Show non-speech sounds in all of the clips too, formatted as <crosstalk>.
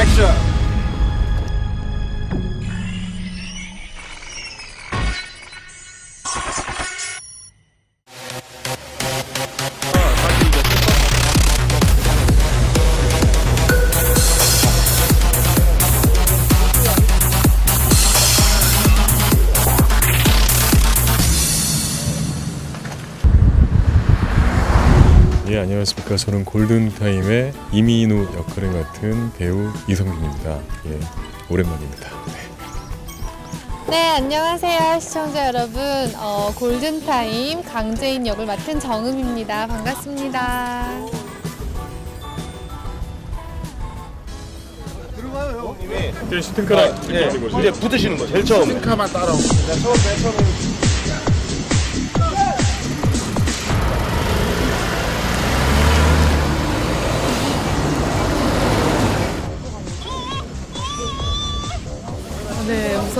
next up. 안녕하십니까. 저는 골든타임의 이민우 역할을 맡은 배우 이성균입니다. 예, 오랜만입니다. 네. 네, 안녕하세요. 시청자 여러분. 어, 골든타임 강재인 역을 맡은 정음입니다. 반갑습니다. 네, 슈팅카락 예, 이제 붙으시는 거 제일 처음. 카만 따라오고 처음 맨 처음에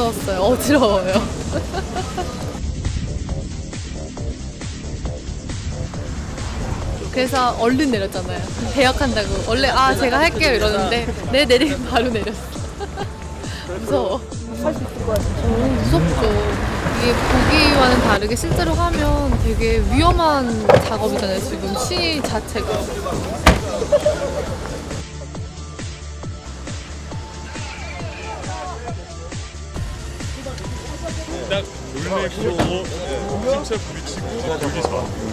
무서웠어요. 어지러워요. 그래서 얼른 내렸잖아요. 배역한다고. 원래 아 제가 할게요 이러는데 네 내리면 바로 내렸어. 무서워. 오, 무섭죠. 이게 보기와는 다르게 실제로 하면 되게 위험한 작업이잖아요. 지금 시 자체가. 딱 놀래고 진짜 부딪히고 여기서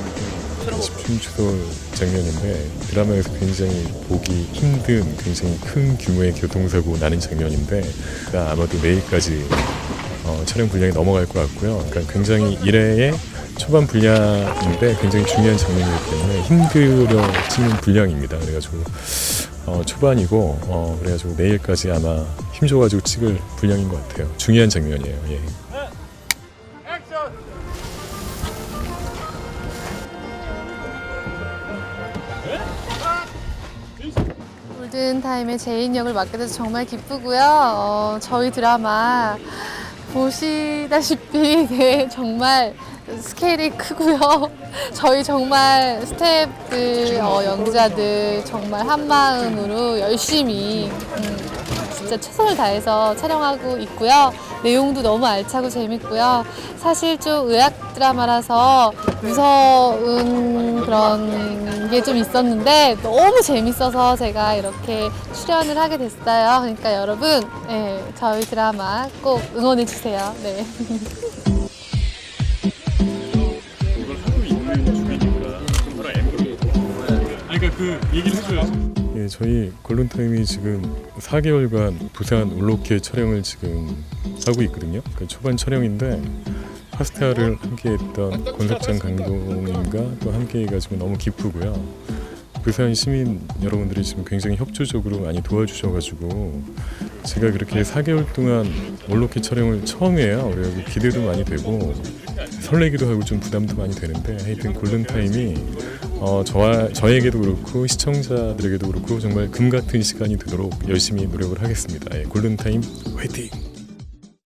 집중추돌 장면인데 드라마에서 굉장히 보기 힘든 굉장히 큰 규모의 교통사고 나는 장면인데 그러니까 아마도 내일까지 어, 촬영 분량이 넘어갈 것 같고요. 그러니까 굉장히 일회의 초반 분량인데 굉장히 중요한 장면이기 때문에 힘들어 찍는 분량입니다. 그래가지고 어, 초반이고 어, 그래가지고 내일까지 아마 힘줘가지고 찍을 분량인 것 같아요. 중요한 장면이에요. 예. 골든타임의 제인 역을 맡게 돼서 정말 기쁘고요. 어, 저희 드라마 보시다시피 <laughs> 네, 정말 스케일이 크고요. <laughs> 저희 정말 스태프들, 어, 연기자들 정말 한 마음으로 열심히 음, 진짜 최선을 다해서 촬영하고 있고요. 내용도 너무 알차고 재밌고요. 사실 좀 의학 드라마라서 무서운 그런 게 좀 있었는데 너무 재밌어서 제가 이렇게 출연을 하게 됐어요. 그러니까 여러분, 네, 저희 드라마 꼭 응원해 주세요. 네. <laughs> 그 얘기를 해줘야죠. 예, 저희 골든타임이 지금 4개월간 부산 울로케 촬영을 지금 하고 있거든요. 그 초반 촬영인데 파스타를 함께했던 권석장 감독님과 또 함께해가지고 너무 기쁘고요. 부산 시민 여러분들이 지금 굉장히 협조적으로 많이 도와주셔가지고 제가 그렇게 4개월 동안 올로케 촬영을 처음 해요. 그래서 기대도 많이 되고 설레기도 하고 좀 부담도 많이 되는데 하여튼 골든타임이 어, 저와 저에게도 그렇고 시청자들에게도 그렇고 정말 금 같은 시간이 되도록 열심히 노력을 하겠습니다. 예, 골든타임 화이팅!